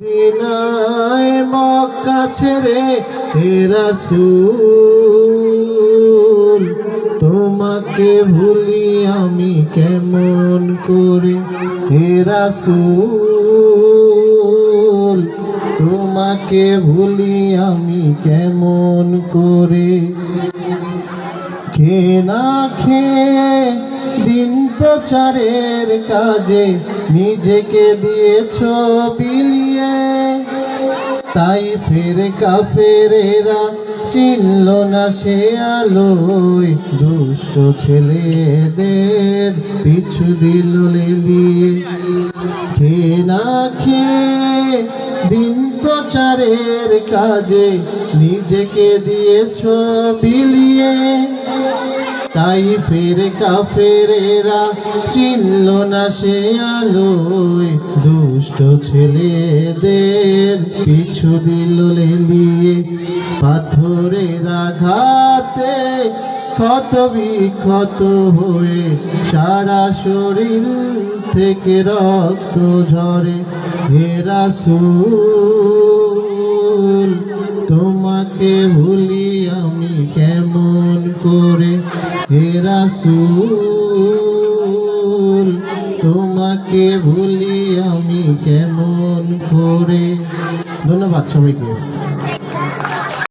দিনায় মক্কা ছেড়ে রাসূল, তোমাকে ভুলি আমি কেমন করে? হে রাসূল, তোমাকে ভুলি আমি কেমন করে? খে না খেয়ে প্রচারের কাজে নিজেকে দিয়েছ বিলিয়ে। তাই ফের কাফেরেরা চিনল না সে আলোয় দুষ্ট ছেলেদের পিছু দিল লেলিয়ে খে না খেয়ে দিন প্রচারের কাজে নিজেকে দিয়েছ বিলিয়ে। তাই ফের কাফেরেরা চিনল না সে আলোয়। দুষ্ট ছেলেদের পিছু দিল দিয়ে পাথরের আঘাতে ক্ষত বিক্ষত হয়ে সারা শরীর থেকে রক্ত ঝরে। হে রাসূল হে তোমাকে ভুলি আমি কেমন করে? ধন্যবাদ সবাইকে।